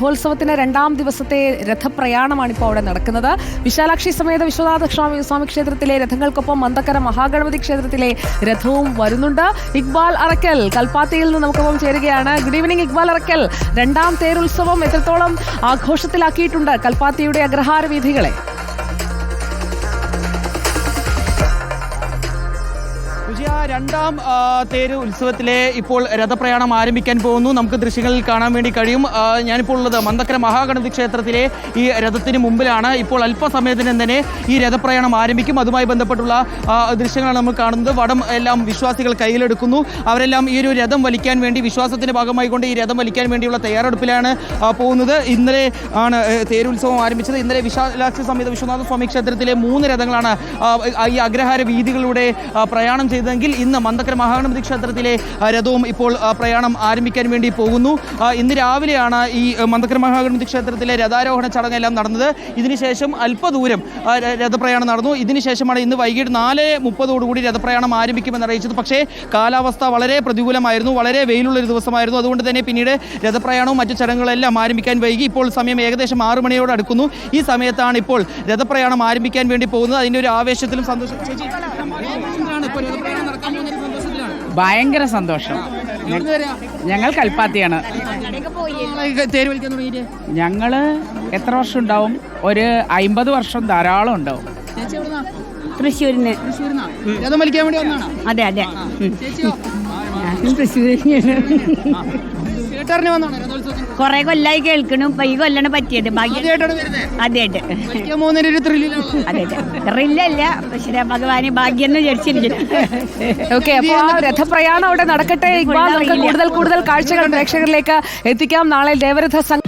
രഥോത്സവത്തിന്റെ രണ്ടാം ദിവസത്തെ രഥപ്രയാണമാണ് ഇപ്പോൾ അവിടെ നടക്കുന്നത്. വിശാലാക്ഷി സമേത വിശ്വനാഥ സ്വാമി സ്വാമി ക്ഷേത്രത്തിലെ രഥങ്ങൾക്കൊപ്പം മന്തക്കര മഹാഗണപതി ക്ഷേത്രത്തിലെ രഥവും വരുന്നുണ്ട്. ഇക്ബാൽ അറക്കൽ കൽപ്പാത്തിയിൽ നിന്ന് നമുക്കൊപ്പം ചേരുകയാണ്. ഗുഡ് ഈവനിങ് ഇക്ബാൽ അറക്കൽ രണ്ടാം തേരുത്സവം എത്രത്തോളം ആഘോഷത്തിലാക്കിയിട്ടുണ്ട് കൽപ്പാത്തിയുടെ അഗ്രഹാര വീഥികളെ വിജയ രണ്ടാം തേര് ഉത്സവത്തിലെ ഇപ്പോൾ രഥപ്രയാണം ആരംഭിക്കാൻ പോകുന്നു. നമുക്ക് ദൃശ്യങ്ങളിൽ കാണാൻ വേണ്ടി കഴിയും. ഞാനിപ്പോൾ ഉള്ളത് മന്ദക്കര മഹാഗണതി ക്ഷേത്രത്തിലെ ഈ രഥത്തിന് മുമ്പിലാണ്. ഇപ്പോൾ അല്പസമയത്തിന് തന്നെ ഈ രഥപ്രയാണം ആരംഭിക്കും. അതുമായി ബന്ധപ്പെട്ടുള്ള ദൃശ്യങ്ങളാണ് നമ്മൾ കാണുന്നത്. വടം എല്ലാം വിശ്വാസികൾ കയ്യിലെടുക്കുന്നു. അവരെല്ലാം ഈ ഒരു രഥം വലിക്കാൻ വേണ്ടി വിശ്വാസത്തിന്റെ ഭാഗമായി കൊണ്ട് ഈ രഥം വലിക്കാൻ വേണ്ടിയുള്ള തയ്യാറെടുപ്പിലാണ് പോകുന്നത്. ഇന്നലെ ആണ് തേരുത്സവം ആരംഭിച്ചത്. ഇന്നലെ വിശാലാക്ഷി സമേത വിശ്വനാഥ സ്വാമി ക്ഷേത്രത്തിലെ മൂന്ന് രഥങ്ങളാണ് ഈ അഗ്രഹാര വീതികളിലൂടെ പ്രയാണം പ്രയാണം ചെയ്തതെങ്കിൽ ഇന്ന് മന്ദക്കര മഹാഗണപതി ക്ഷേത്രത്തിലെ രഥവും ഇപ്പോൾ പ്രയാണം ആരംഭിക്കാൻ വേണ്ടി പോകുന്നു. ഇന്ന് രാവിലെയാണ് ഈ മന്ദക്കര മഹാഗണപതി ക്ഷേത്രത്തിലെ രഥാരോഹണ ചടങ്ങെല്ലാം നടന്നത്. ഇതിനുശേഷം അല്പദൂരം രഥപ്രയാണം നടന്നു. ഇതിനുശേഷമാണ് ഇന്ന് വൈകിട്ട് നാല് മുപ്പതോടുകൂടി രഥപ്രയാണം ആരംഭിക്കുമെന്ന് അറിയിച്ചത്. പക്ഷേ കാലാവസ്ഥ വളരെ പ്രതികൂലമായിരുന്നു വളരെ വെയിലുള്ളൊരു ദിവസമായിരുന്നു. അതുകൊണ്ട് തന്നെ പിന്നീട് രഥപ്രയാണവും മറ്റു ചടങ്ങുകളെല്ലാം ആരംഭിക്കാൻ വൈകി. ഇപ്പോൾ സമയം ഏകദേശം ആറ് മണിയോട് അടുക്കുന്നു. ഈ സമയത്താണ് ഇപ്പോൾ രഥപ്രയാണം ആരംഭിക്കാൻ വേണ്ടി പോകുന്നത്. അതിന്റെ ഒരു ആവേശത്തിലും സന്തോഷം ചേച്ചി, ഇപ്പോൾ ഭയങ്കര സന്തോഷം? ഞങ്ങൾ കൽപ്പാത്തിയാണ്. ഞങ്ങൾ എത്ര വർഷം ഉണ്ടാവും? ഒരു അയിമ്പത് വർഷം ധാരാളം ഉണ്ടാവും? തൃശ്ശൂരിന് തൃശ്ശൂരിന്നാ? വേണ്ടി വന്നാണോ? അതെ അതെ. ചേച്ചിയോ? കൊറേ കൊല്ലായി കേൾക്കണു. ഇപ്പൊ ഈ കൊല്ലാണ് പറ്റിയത്. അതെയായിട്ട് അതെ അതെ. ഇല്ല പക്ഷേ ഭഗവാന് ഭാഗ്യം എന്ന് വിചാരിച്ചിരിക്കുന്നു. ഓക്കെ അപ്പോൾ ആ രഥപ്രയാണം അവിടെ നടക്കട്ടെ. ഇക്ബാൽ നമുക്ക് കൂടുതൽ കൂടുതൽ കാഴ്ചകൾ പ്രേക്ഷകരിലേക്ക് എത്തിക്കാം. നാളെ ദേവരഥ സംഘം